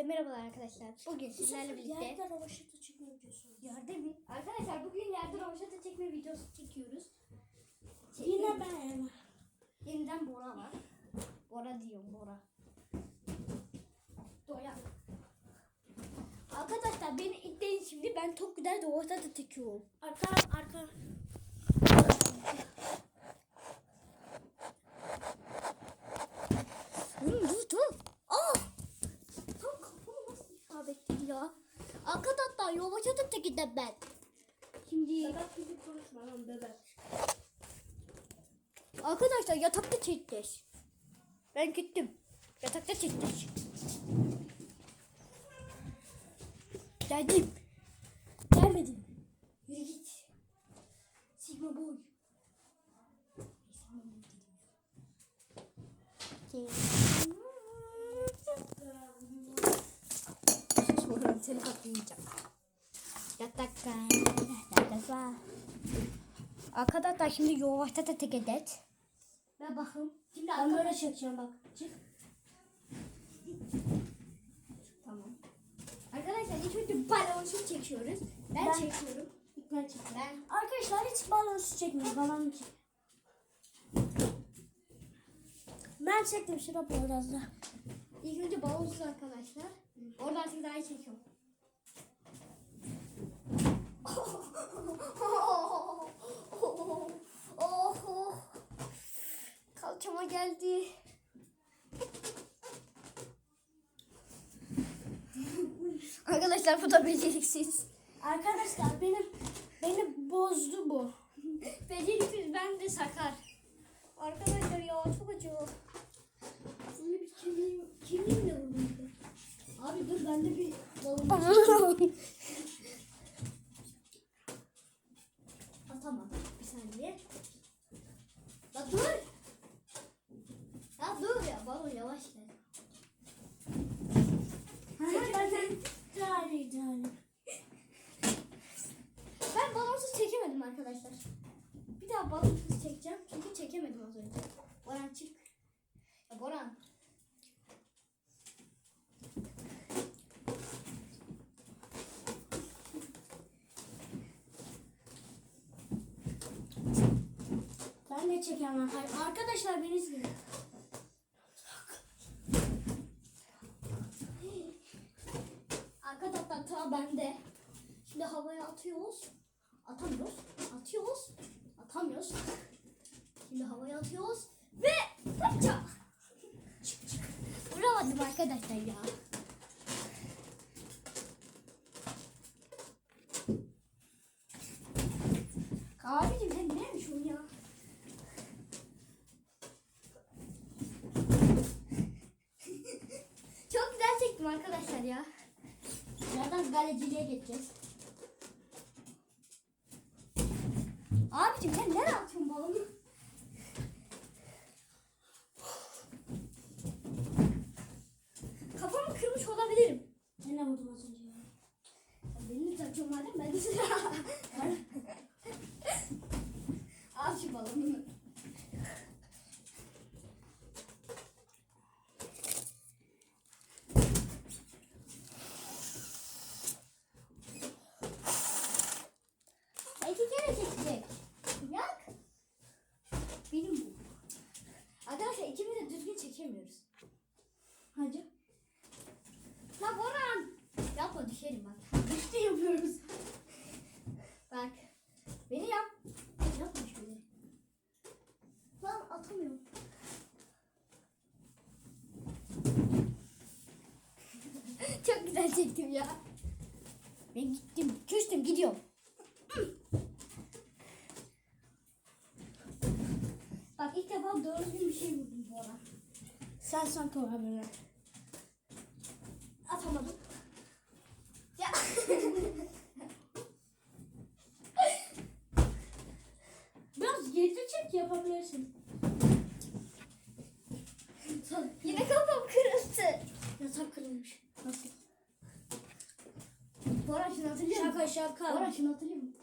Hepinize merhabalar arkadaşlar. Bugün sizlerle birlikte Yerde rovaşata çekme videosu. yerde mi? Arkadaşlar bugün yerde rovaşata çekme videosu çekiyoruz. Yine ben. Yeniden Bora var. Bora diyorum Bora. Doya. Arkadaşlar beni itleyin şimdi. Ben çok güzel rovaşata çekiyorum. Arka arka. Dur dur dur. Aa! Tam kafamı nasıl isabet etti ya? Arkadaşlar rovaşata çekeceğim ben. Şimdi Bebek gibi konuşma lan bebek. Arkadaşlar yatakta çekeceğiz. Ben gittim. Yatakta çekeceğiz. Geldim. Gelmedim. Yürü git. Sigma boy. Sonra seni kaplayacağım. Arkadaşlar şimdi yavaşta da tek edet. Ve bakın. Şimdi Ben böyle çekeceğim bak. Çık. Tamam. Arkadaşlar ilk önce balonsuz çekiyoruz. Ben, Ben- çekiyorum. Ben çek. Ben. Arkadaşlar hiç balonsuz çekmiyor. Balon çek. Ben çektim şurada biraz da. İlk önce balonsuz arkadaşlar. Oradan size daha iyi çekiyorum. Kalçama geldi. Arkadaşlar bu da beceriksiz. Arkadaşlar benim beni bozdu bu. Beceriksiz ben de sakar. Arkadaşlar ya çok acıyor. Böyle bir kemiğim, kemiğimle vurdum. Abi dur bende bir balon Atamadım. Bir saniye. La dur. Ya dur ya balon yavaş gel. ben tane tane. Ben balonsuz çekemedim arkadaşlar. Bir daha balonsuz çekeceğim. Çünkü çekemedim az önce. Boran çık. Ya Boran. Ben de çekemem. Arkadaşlar beni izleyin. Arkadaşlar ta bende. Şimdi havaya atıyoruz. Atamıyoruz. Atıyoruz. Atamıyoruz. Şimdi havaya atıyoruz. Ve hopça. Vuramadım arkadaşlar ya. Abicim sen neymiş o ya? Çok güzel çektim arkadaşlar ya. Birazdan galeciliğe geçeceğiz. Abicim sen nereye atıyorsun balonu? Kafamı kırmış olabilirim. Yine vurdum az önce. ya. Benim takıyorum madem ben de Al şu balonu. İki kere çekecek. Yak. Benim bu. Arkadaşlar ikimiz çekemiyoruz. Hadi. La Boran. Yapma düşerim bak. Düştü yapıyoruz. bak. Beni yap. Yapma şöyle. Lan atamıyorum. Çok güzel çektim ya. Ben gittim. Küstüm gidiyorum. Bak ilk defa doğru bir şey vurdum bu ara. Sen sanki olabilir. Atamadım. Ya. Biraz geri çek yapabilirsin. Yine kafam kırıldı. Yatak kırılmış. Nasıl? Bora şunu hatırlıyor musun? Şaka şaka. Bora şunu hatırlıyor musun?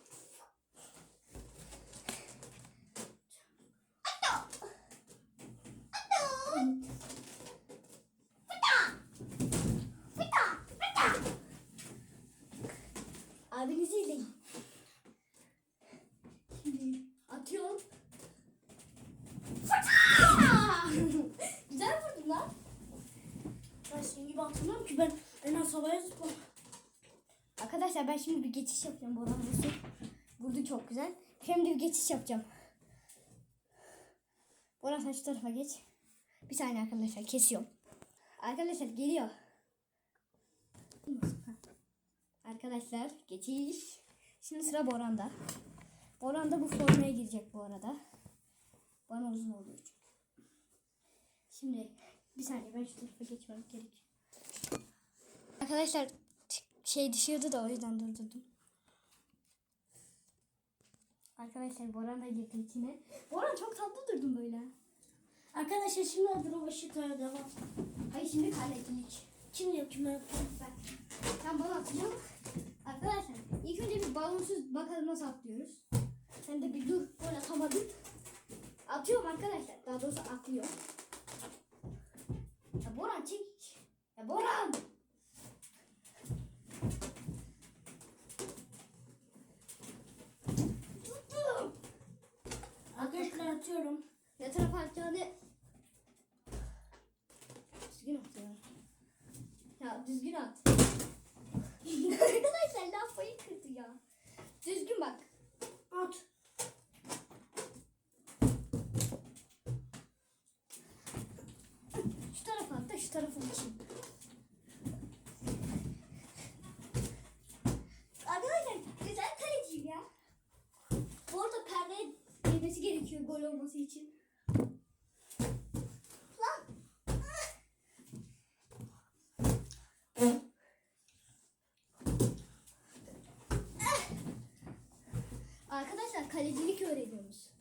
Abinizi izleyin. Şimdi atıyorum. Güzel vurdun lan. Ben senin gibi ki ben en az havaya zıplam. Arkadaşlar ben şimdi bir geçiş yapacağım. Boran vursun. Vurdu çok güzel. Şimdi bir geçiş yapacağım. Boran sen şu tarafa geç. Bir saniye arkadaşlar kesiyorum. Arkadaşlar geliyor. Arkadaşlar geçiş. Şimdi sıra Boran'da. Boran da bu formaya girecek bu arada. Bana uzun olduğu için. Şimdi bir saniye ben şu tarafa geçmem gerek. Arkadaşlar şey düşüyordu da o yüzden durdurdum. Arkadaşlar Boran da girdi içine. Boran çok tatlı durdun böyle. Arkadaşlar şimdi adına başı tara devam. Hayır şimdi kalecilik. Kim yapıyor? Ben. Sen bana atacağım. Bir balonsuz bakalım nasıl atlıyoruz. Sen de bir dur. Gol atamadın. Atıyorum arkadaşlar. Daha doğrusu atlıyor. Ya Boran çek. Ya Boran. Tuttum. Arkadaşlar atıyorum. Ne tarafa atacağını düzgün at ya. Ya düzgün at. Arkadaşlar lafayı kırdı ya. Düzgün bak. At. Şu tarafa at da şu tarafa uçayım. Arkadaşlar güzel kaleciyim ya. Bu arada perdeye değmesi gerekiyor gol olması için. Lan. Arkadaşlar kalecilik öğreniyoruz.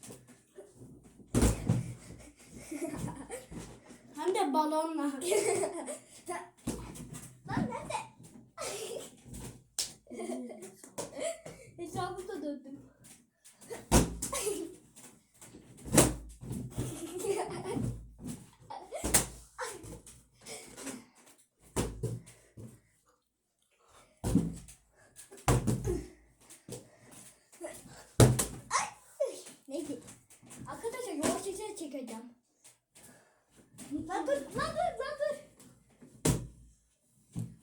Hem de balonla. Lan nerede? Etrafımda döndüm. Neydi? Arkadaşlar yavaş çekeceğiz çekeceğim. Lan dur, lan dur, lan dur.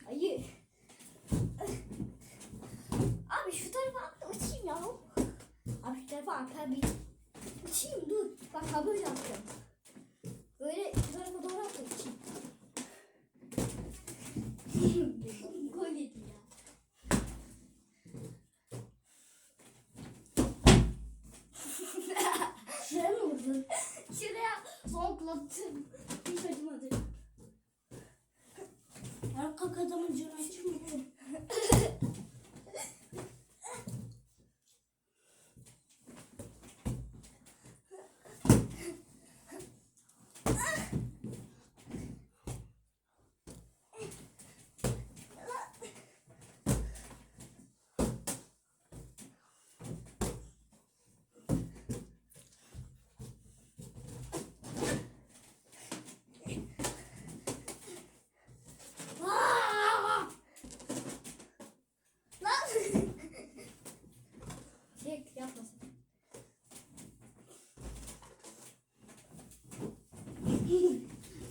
Hayır. Abi şu tarafa atla uçayım ya. Atla bir. Uçayım dur. Bak ha böyle atacağım. Böyle tarafa doğru atla uçayım. Gol yedi ya. Şuraya mı vurdun? Şuraya zonklattım. Hiç acımadı. Arka adamın canı açmıyor. Aa! Lan! Çek yapmasın.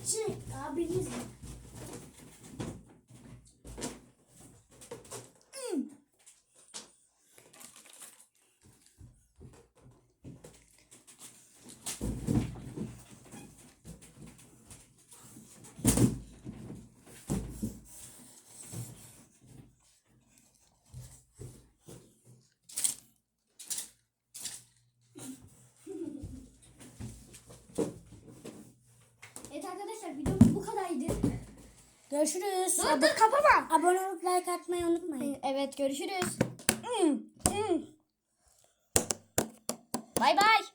Şey abiniz mi? Evet arkadaşlar videomuz bu kadardı. Görüşürüz. Dur dur kapama. Abone olup like atmayı unutmayın. Evet görüşürüz. Bay bay.